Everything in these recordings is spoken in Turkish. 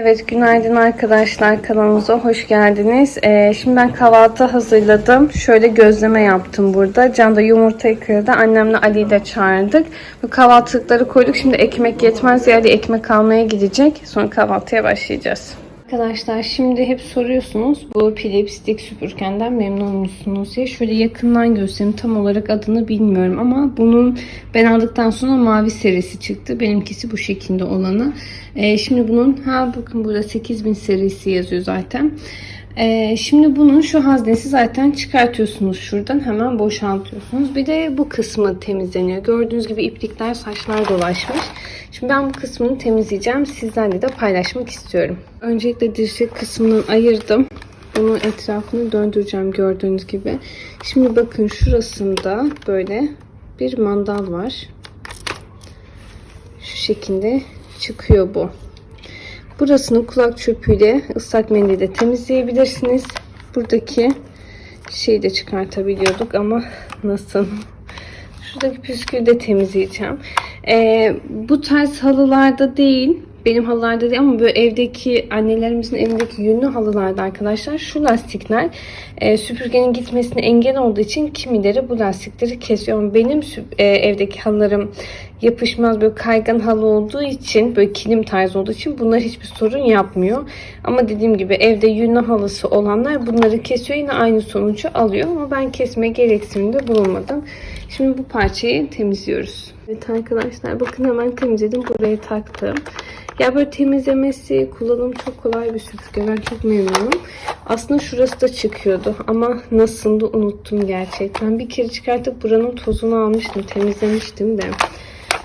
Evet günaydın arkadaşlar kanalımıza hoş geldiniz. Ee, şimdi ben kahvaltı hazırladım. Şöyle gözleme yaptım burada. Can da yumurtayı kırdı. Annemle Ali'yi de çağırdık. Bu kahvaltılıkları koyduk. Şimdi ekmek yetmez Ali ekmek almaya gidecek. Sonra kahvaltıya başlayacağız. Arkadaşlar şimdi hep soruyorsunuz bu Philips dik süpürgenden memnun musunuz diye. Şöyle yakından göstereyim. Tam olarak adını bilmiyorum ama bunun ben aldıktan sonra mavi serisi çıktı. Benimkisi bu şekilde olanı. Ee, şimdi bunun ha bakın burada 8000 serisi yazıyor zaten. Ee, şimdi bunun şu haznesi zaten çıkartıyorsunuz şuradan hemen boşaltıyorsunuz. Bir de bu kısmı temizleniyor. Gördüğünüz gibi iplikler saçlar dolaşmış. Şimdi ben bu kısmını temizleyeceğim. Sizlerle de paylaşmak istiyorum. Öncelikle dirsek kısmını ayırdım. Bunun etrafını döndüreceğim gördüğünüz gibi. Şimdi bakın şurasında böyle bir mandal var. Şu şekilde çıkıyor bu. Burasını kulak çöpüyle ıslak mendille temizleyebilirsiniz. Buradaki şeyi de çıkartabiliyorduk ama nasıl? Şuradaki püskülü de temizleyeceğim. Ee, bu tarz halılarda değil. Benim halılarda değil ama böyle evdeki annelerimizin evindeki yünlü halılarda arkadaşlar şu lastikler e, süpürgenin gitmesine engel olduğu için kimileri bu lastikleri kesiyor. Ama benim e, evdeki halılarım yapışmaz böyle kaygan halı olduğu için böyle kilim tarzı olduğu için bunlar hiçbir sorun yapmıyor. Ama dediğim gibi evde yünlü halısı olanlar bunları kesiyor yine aynı sonucu alıyor ama ben kesme gereksiniminde bulunmadım. Şimdi bu parçayı temizliyoruz. Evet arkadaşlar bakın hemen temizledim buraya taktım. Ya böyle temizlemesi, kullanım çok kolay bir süpürge. Ben çok memnunum. Aslında şurası da çıkıyordu ama nasıldı unuttum gerçekten. Bir kere çıkartıp buranın tozunu almıştım, temizlemiştim de.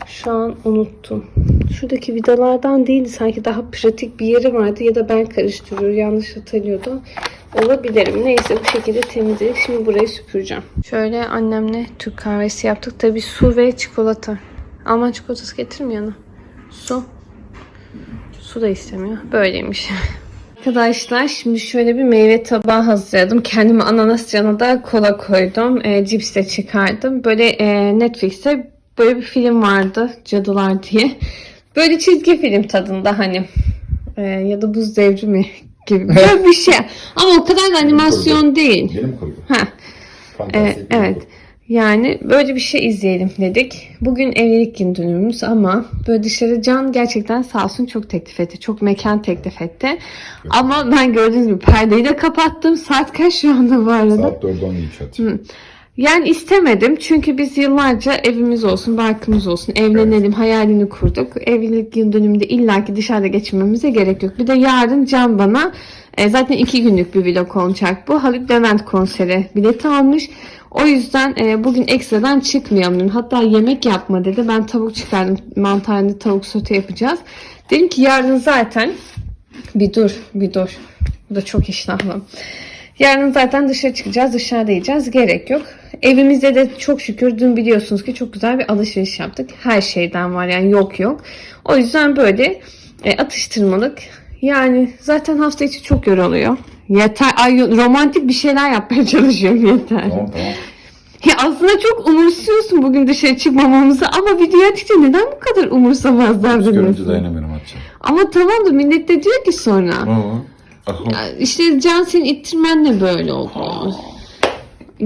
Şu an unuttum. Şuradaki vidalardan değildi. Sanki daha pratik bir yeri vardı ya da ben karıştırıyor, yanlış hatırlıyordum. Olabilirim. Neyse bu şekilde temizledik. Şimdi burayı süpüreceğim. Şöyle annemle Türk kahvesi yaptık. Tabi su ve çikolata. Alman çikolatası getirmiyor yana. Su. Su da istemiyor. Böyleymiş. Arkadaşlar şimdi şöyle bir meyve tabağı hazırladım. Kendime ananas yanına da kola koydum. E, cips de çıkardım. Böyle e, Netflix'te böyle bir film vardı. Cadılar diye. Böyle çizgi film tadında hani. E, ya da buz devrimi gibi. Böyle bir şey. Ama o kadar da animasyon değil. Yeni mi koydun? Ha. Ee, evet. Yani böyle bir şey izleyelim dedik. Bugün evlilik yıl dönümümüz ama böyle dışarı Can gerçekten sağ olsun çok teklif etti. Çok mekan teklif etti. Ama ben gördüğünüz gibi perdeyi de kapattım. Saat kaç şu anda bu arada? Saat 4'e 10 geçiyor. Yani istemedim çünkü biz yıllarca evimiz olsun, barkımız olsun, evlenelim hayalini kurduk. Evlilik yıl dönümünde illaki dışarıda geçirmemize gerek yok. Bir de yarın Can bana e, zaten iki günlük bir vlog olacak bu. Haluk Levent konseri bileti almış. O yüzden e, bugün ekstradan çıkmayalım. dedim. Hatta yemek yapma dedi. Ben tavuk çıkardım. Mantarlı tavuk sote yapacağız. Dedim ki yarın zaten bir dur, bir dur. Bu da çok iştahlı. Yarın zaten dışarı çıkacağız, dışarıda yiyeceğiz. Gerek yok. Evimizde de çok şükür dün biliyorsunuz ki çok güzel bir alışveriş yaptık. Her şeyden var yani yok yok. O yüzden böyle e, atıştırmalık. Yani zaten hafta içi çok yoruluyor. Yeter. Ay romantik bir şeyler yapmaya çalışıyorum yeter. Tamam tamam. Ya aslında çok umursuyorsun bugün dışarı çıkmamamızı ama video açınca neden bu kadar umursamaz Görünce davranıyorsun? dayanamıyorum Hatice. Ama tamam da millet de diyor ki sonra. Aa. Aha. İşte Can senin ittirmenle böyle oluyor.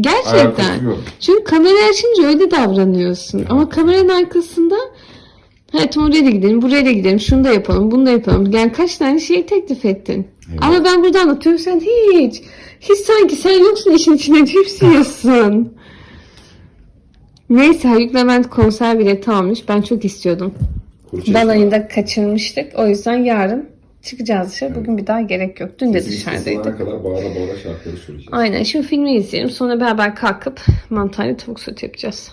Gerçekten. Çünkü kamera açınca öyle davranıyorsun. Ama kameranın arkasında evet oraya da gidelim, buraya da gidelim, şunu da yapalım, bunu da yapalım. Yani kaç tane şey teklif ettin. Evet. Ama ben burada anlatıyorum sen hiç. Hiç sanki sen yoksun işin içine cips yiyorsun. Neyse Haluk Levent konser bileti almış. Ben çok istiyordum. Kuru çeşme. Balayını da kaçırmıştık. O yüzden yarın çıkacağız dışarı. Bugün bir daha gerek yok. Dün de dışarıdaydık. kadar bağıra bağıra şarkıları söyleyeceğiz. Aynen. Şimdi filmi izleyelim. Sonra beraber kalkıp mantarlı tavuk sote yapacağız.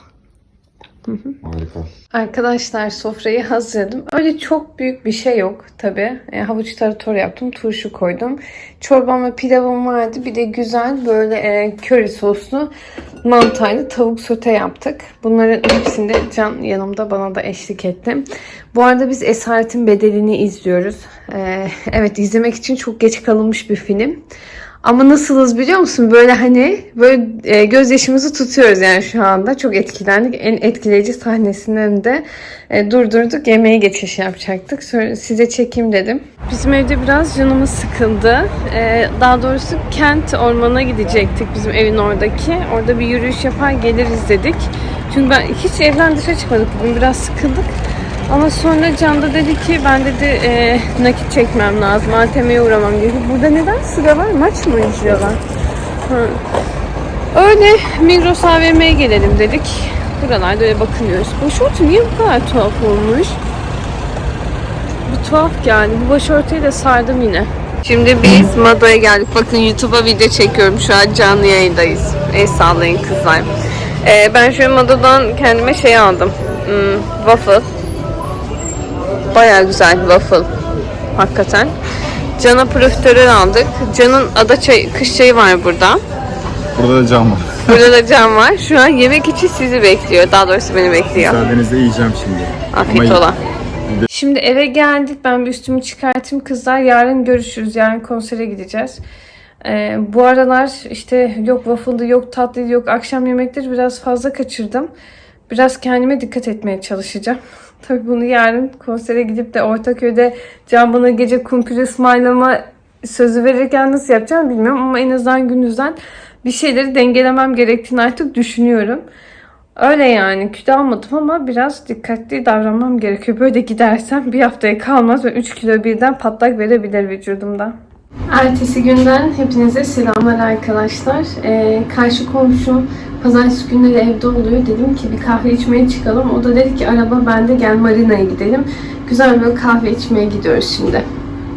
Harika. Arkadaşlar sofrayı hazırladım. Öyle çok büyük bir şey yok tabi. E, havuç tarator yaptım. Turşu koydum. Çorbam ve pilavım vardı. Bir de güzel böyle e, köri soslu mantarlı tavuk sote yaptık. Bunların hepsinde Can yanımda bana da eşlik etti. Bu arada biz Esaretin Bedeli'ni izliyoruz. E, evet izlemek için çok geç kalınmış bir film. Ama nasılız biliyor musun? Böyle hani böyle e, gözyaşımızı tutuyoruz yani şu anda. Çok etkilendik. En etkileyici sahnesinden de e, durdurduk. Yemeğe geçiş yapacaktık. Size çekeyim dedim. Bizim evde biraz canımız sıkıldı. E, daha doğrusu kent ormana gidecektik bizim evin oradaki. Orada bir yürüyüş yapar geliriz dedik. Çünkü ben hiç evden dışarı çıkmadık bugün. Biraz sıkıldık. Ama sonra Can da dedi ki ben dedi e, nakit çekmem lazım. ATM'ye uğramam gerekiyor. Burada neden sıra var? Maç mı izliyorlar? Öyle Migros AVM'ye gelelim dedik. Buralarda öyle bakınıyoruz. Başörtü niye bu kadar tuhaf olmuş? Bir tuhaf geldi. Bu başörtüyü de sardım yine. Şimdi biz Mado'ya geldik. Bakın YouTube'a video çekiyorum. Şu an canlı yayındayız. El sallayın kızlar. Ee, ben şu Mado'dan kendime şey aldım. Hmm, waffle. Baya güzel waffle. Hakikaten. Can'a profiterol aldık. Can'ın ada çayı, kış çayı var burada. Burada da cam var. Burada da Can var. Şu an yemek için sizi bekliyor. Daha doğrusu beni bekliyor. Müsaadenizle yiyeceğim şimdi. Afiyet Ama- ola. Şimdi eve geldik. Ben bir üstümü çıkartayım kızlar. Yarın görüşürüz. Yarın konsere gideceğiz. Ee, bu aralar işte yok waffle'dı, yok tatlıydı, yok akşam yemekleri biraz fazla kaçırdım. Biraz kendime dikkat etmeye çalışacağım. Tabii bunu yarın konsere gidip de Ortaköy'de Can bana gece kumpir ısmarlama sözü verirken nasıl yapacağım bilmiyorum. Ama en azından gündüzden bir şeyleri dengelemem gerektiğini artık düşünüyorum. Öyle yani kilo almadım ama biraz dikkatli davranmam gerekiyor. Böyle gidersem bir haftaya kalmaz ve 3 kilo birden patlak verebilir vücudumda. Ertesi günden hepinize selamlar arkadaşlar. Ee, karşı komşum pazartesi günleri evde oluyor. Dedim ki bir kahve içmeye çıkalım. O da dedi ki araba bende gel marinaya gidelim. Güzel bir kahve içmeye gidiyoruz şimdi.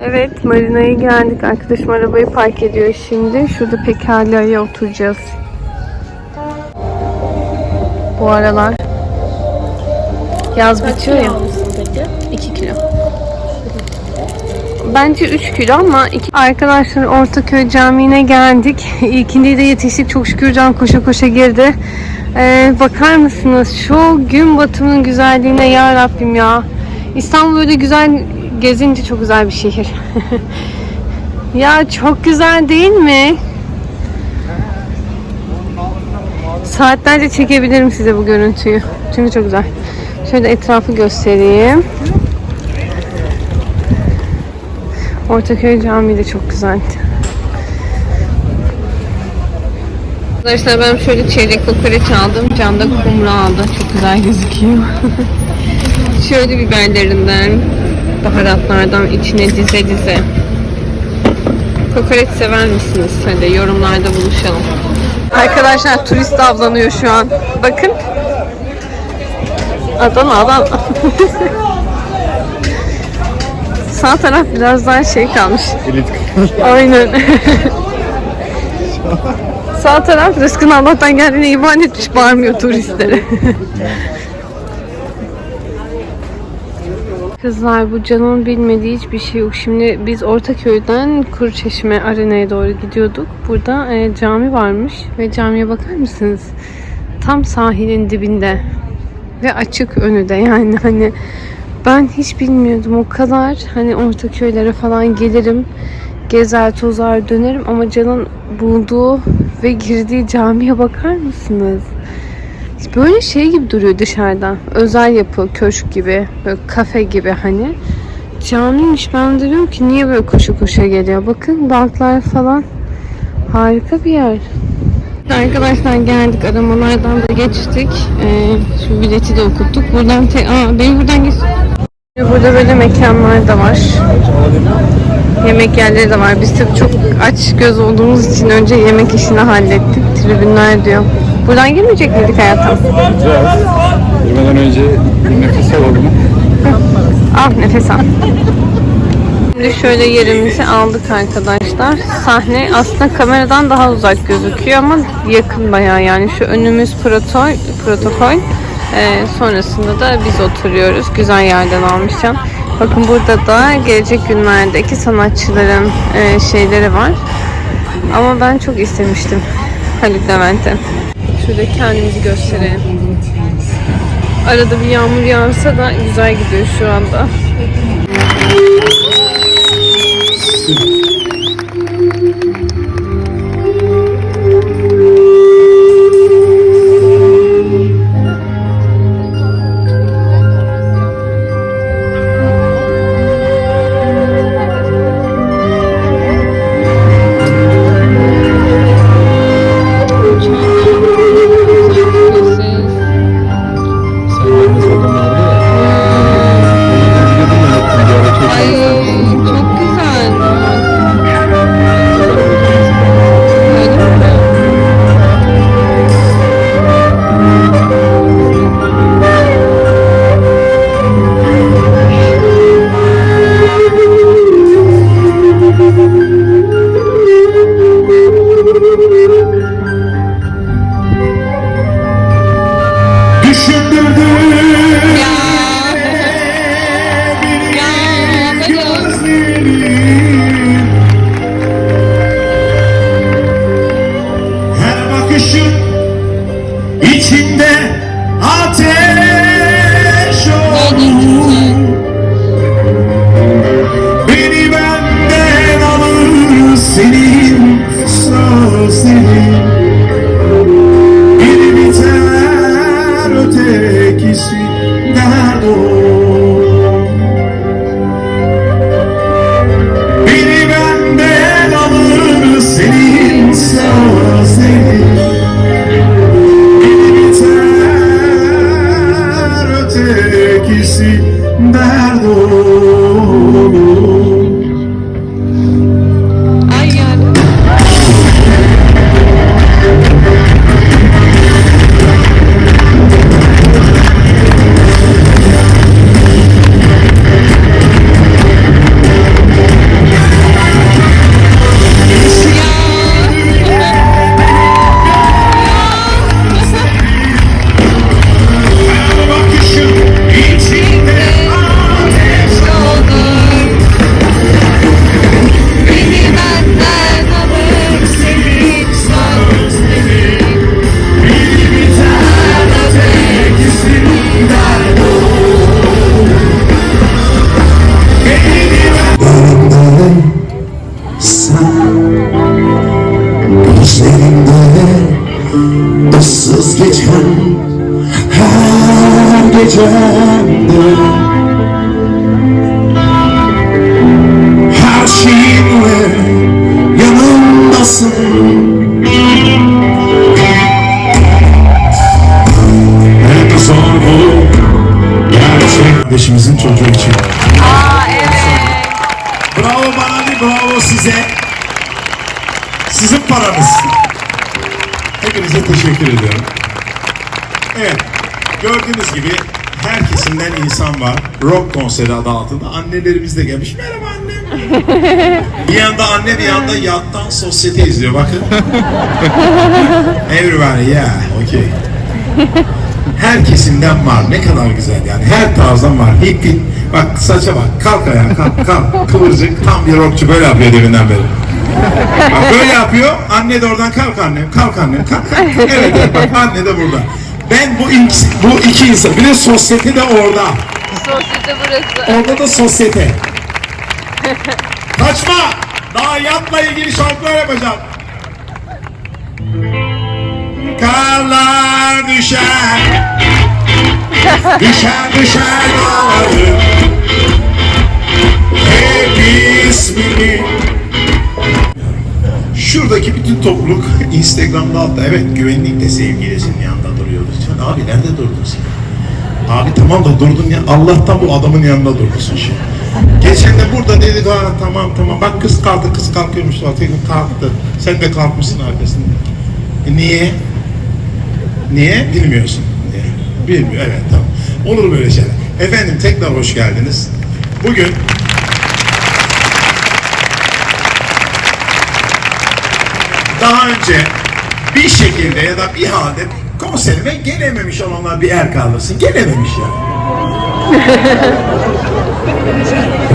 Evet marinaya geldik. Arkadaşım arabayı park ediyor şimdi. Şurada pekalaya oturacağız. Bu aralar yaz bitiyor ya. 2 kilo. Bence 3 kilo ama iki... Arkadaşlar Ortaköy Camii'ne geldik. İlkinde de yetiştik. Çok şükür Can koşa koşa girdi. Ee, bakar mısınız şu gün batımının güzelliğine ya Rabbim ya. İstanbul böyle güzel gezince çok güzel bir şehir. ya çok güzel değil mi? Saatlerce çekebilirim size bu görüntüyü. Çünkü çok güzel. Şöyle etrafı göstereyim. Ortaköy Camii de çok güzel. Arkadaşlar ben şöyle çeyrek kokoreç aldım. Can da kumru aldı. Çok güzel gözüküyor. şöyle biberlerinden, baharatlardan içine dize dize. Kokoreç sever misiniz? Hadi yorumlarda buluşalım. Arkadaşlar turist avlanıyor şu an. Bakın. Adana Adana. Sağ taraf biraz daha şey kalmış. Elit Aynen. Sağ taraf rızkın Allah'tan geldiğine iman etmiş bağırmıyor turistlere. Kızlar bu canın bilmediği hiçbir şey yok. Şimdi biz Ortaköy'den Kuruçeşme Arena'ya doğru gidiyorduk. Burada e, cami varmış ve camiye bakar mısınız? Tam sahilin dibinde ve açık önü de yani hani ben hiç bilmiyordum o kadar hani Ortaköylere falan gelirim gezer tozar dönerim ama Can'ın bulduğu ve girdiği camiye bakar mısınız? Böyle şey gibi duruyor dışarıdan. Özel yapı, köşk gibi, böyle kafe gibi hani. Camiymiş ben de diyorum ki niye böyle koşu koşa geliyor. Bakın banklar falan. Harika bir yer. Arkadaşlar geldik aramalardan da geçtik. Ee, şu bileti de okuttuk. Buradan te Aa, beni buradan geç. Burada böyle mekanlar da var. Yemek yerleri de var. Biz tabii çok aç göz olduğumuz için önce yemek işini hallettik. Tribünler diyor. Buradan girmeyecek miydik hayatım? Girmeden önce bir nefes alalım. Al nefes al. Şimdi şöyle yerimizi aldık arkadaşlar. Sahne aslında kameradan daha uzak gözüküyor ama yakın bayağı yani. Şu önümüz protokol, protokol. Ee, sonrasında da biz oturuyoruz. Güzel yerden almışım. Bakın burada da gelecek günlerdeki sanatçıların e, şeyleri var. Ama ben çok istemiştim Haluk Levent'i. Şurada kendimizi gösterelim. Arada bir yağmur yağarsa da güzel gidiyor şu anda. Sizin paranız Hepinize teşekkür ediyorum. Evet, gördüğünüz gibi her kesimden insan var. Rock konseri adı altında. Annelerimiz de gelmiş. Merhaba annem. bir yanda anne bir yanda yattan sosyete izliyor bakın. Everybody yeah, okay. Her kesimden var. Ne kadar güzel yani. Her tarzdan var. Hip hip. Bak saça bak. Kalk ayağa kalk kalk. Kıvırcık. Tam bir rockçu böyle yapıyor deminden beri. Böyle yapıyor. Anne de oradan kalk annem, kalk annem, kalk kalk. Evet, evet bak anne de burada. Ben bu iki, bu iki insan, bir de sosyete de orada. Sosyete burası. Orada da sosyete. Kaçma! Daha yatla ilgili şarkılar yapacağım. Karlar düşer. düşer düşer dağları. Hep ismini Şuradaki bütün topluluk Instagram'da altta evet güvenlik de sevgilisinin yanında duruyordu. Sen abi nerede durdun sen? Abi tamam da durdun ya Allah'tan bu adamın yanında durmuşsun şimdi. Geçen de burada dedik ha tamam tamam bak kız kalktı kız kalkıyormuş zaten kalktı. Sen de kalkmışsın arkasında. E niye? Niye? Bilmiyorsun. Bilmiyor evet tamam. Olur böyle şeyler. Efendim tekrar hoş geldiniz. Bugün daha önce bir şekilde ya da bir halde konserime gelememiş olanlar bir el kaldırsın. Gelememiş ya.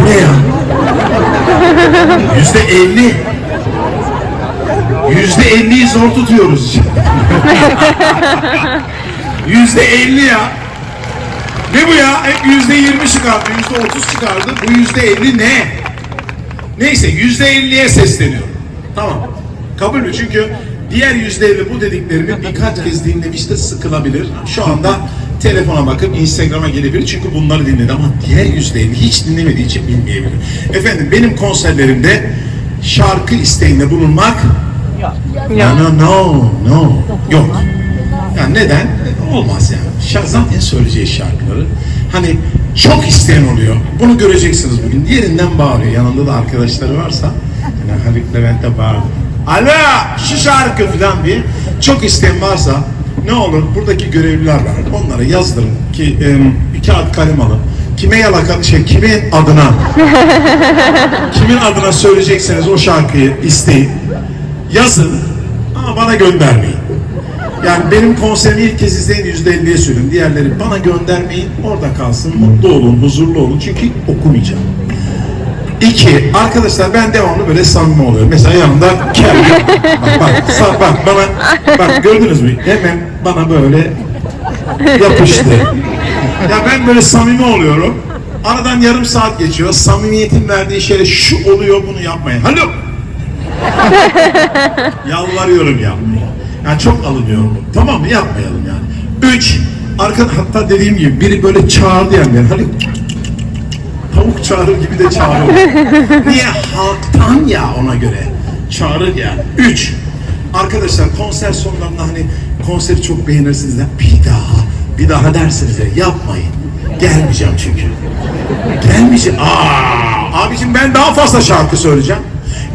Ne ya? Yüzde elli. Yüzde elliyi zor tutuyoruz. Yüzde elli ya. Ne bu ya? Hep yüzde yirmi çıkardı, yüzde otuz çıkardı. Bu yüzde elli ne? Neyse yüzde elliye sesleniyorum. Tamam. Kabul mü? Çünkü diğer yüzde elli bu dediklerimi birkaç kez dinlemiş de sıkılabilir. Şu anda telefona bakıp Instagram'a gelebilir çünkü bunları dinledi ama diğer yüzde elli hiç dinlemediği için bilmeyebilir. Efendim benim konserlerimde şarkı isteğinde bulunmak no no no no yok. Yani neden? Olmaz yani. Şa- Zaten söyleyeceği şarkıları hani çok isteyen oluyor. Bunu göreceksiniz bugün. Yerinden bağırıyor. Yanında da arkadaşları varsa yani Haluk Levent'e bağırıyor. Alo şu şarkı falan diye çok isteyen varsa ne olur buradaki görevliler var. Onlara yazdırın ki e, bir kağıt kalem alın. Kime yalaka şey kimin adına kimin adına söyleyecekseniz o şarkıyı isteyin. Yazın ama bana göndermeyin. Yani benim konserimi ilk kez izleyen yüzde elliye söylüyorum. Diğerleri bana göndermeyin, orada kalsın, mutlu olun, huzurlu olun. Çünkü okumayacağım. İki, arkadaşlar ben devamlı böyle samimi oluyorum. Mesela yanımda kel. bak, bak, sa- bak bana, bak gördünüz mü? Hemen bana böyle yapıştı. Ya ben böyle samimi oluyorum. Aradan yarım saat geçiyor. Samimiyetin verdiği şey şu oluyor bunu yapmayın. Haluk! Yalvarıyorum yapmayın. Yani çok alınıyorum. Tamam mı? Yapmayalım yani. Üç, arka, hatta dediğim gibi biri böyle çağırdı yani. Hani tavuk çağırır gibi de çağırıyor. Niye? Halktan ya ona göre. Çağırır ya. Üç, arkadaşlar konser sonlarında hani konseri çok beğenirsiniz de bir daha, bir daha dersiniz de yapmayın. Gelmeyeceğim çünkü. Gelmeyeceğim. Aa, abicim ben daha fazla şarkı söyleyeceğim.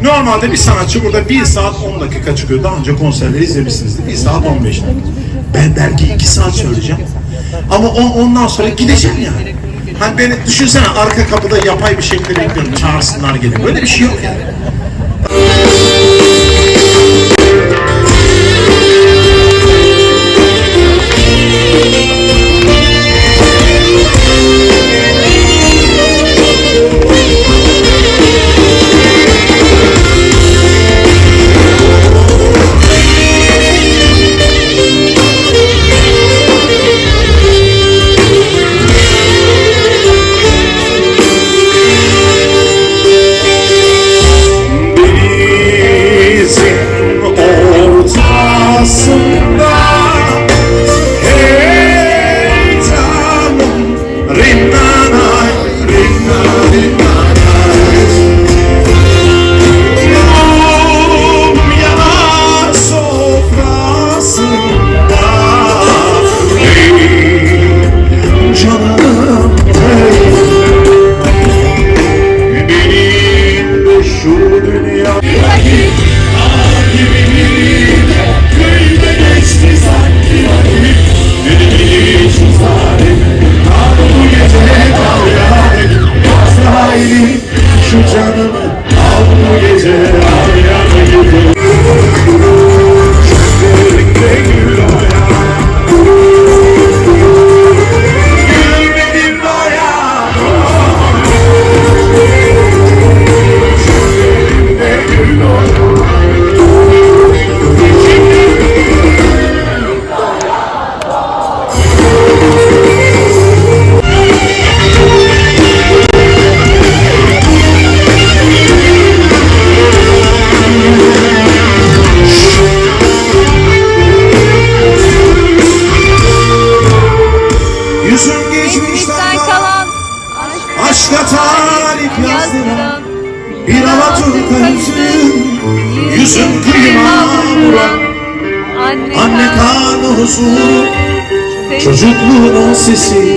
Normalde bir sanatçı burada 1 saat 10 dakika çıkıyor. Daha önce konserleri izlemişsinizdir. 1 saat 15 dakika. Ben belki 2 saat söyleyeceğim. Ama on, ondan sonra gideceğim yani. Hani beni düşünsene arka kapıda yapay bir şekilde bekliyorum. Çağırsınlar gelin. Böyle bir şey yok yani. This is.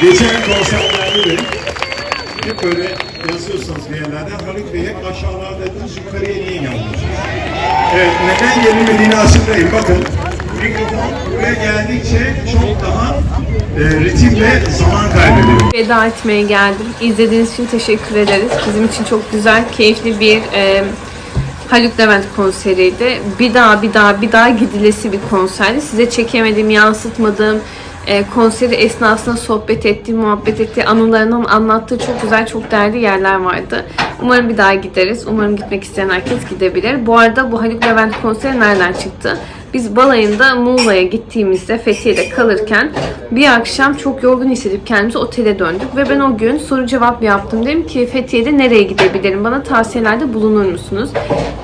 Geçen konserlerde de hep böyle yazıyorsunuz bir yerlerden Haluk Bey hep aşağılardaydınız yukarıya niye geldiniz? Evet neden gelinmediğini açıklayayım bakın. Mikrofon buraya geldikçe çok daha e, ritim ve zaman kaybediyor. Veda etmeye geldim. İzlediğiniz için teşekkür ederiz. Bizim için çok güzel, keyifli bir e, Haluk Levent konseriydi. Bir daha, bir daha, bir daha gidilesi bir konserdi. Size çekemediğim, yansıtmadığım, e, konseri esnasında sohbet ettiği, muhabbet ettiği, anılarından anlattığı çok güzel, çok değerli yerler vardı. Umarım bir daha gideriz. Umarım gitmek isteyen herkes gidebilir. Bu arada bu Haluk Levent konseri nereden çıktı? Biz balayında Muğla'ya gittiğimizde Fethiye'de kalırken bir akşam çok yorgun hissedip kendimizi otele döndük ve ben o gün soru cevap yaptım. Dedim ki Fethiye'de nereye gidebilirim? Bana tavsiyelerde bulunur musunuz?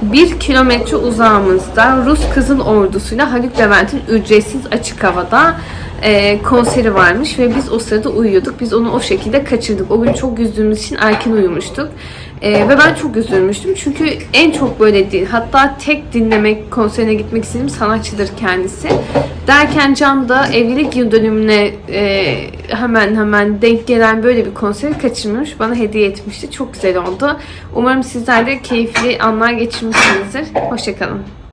Bir kilometre uzağımızda Rus Kızıl Ordusu'yla Haluk Levent'in ücretsiz açık havada e, konseri varmış ve biz o sırada uyuyorduk. Biz onu o şekilde kaçırdık. O gün çok üzdüğümüz için erken uyumuştuk. E, ve ben çok üzülmüştüm. Çünkü en çok böyle hatta tek dinlemek konserine gitmek istediğim sanatçıdır kendisi. Derken Can da evlilik yıl dönümüne e, hemen hemen denk gelen böyle bir konseri kaçırmış. Bana hediye etmişti. Çok güzel oldu. Umarım sizler de keyifli anlar geçirmişsinizdir. Hoşçakalın.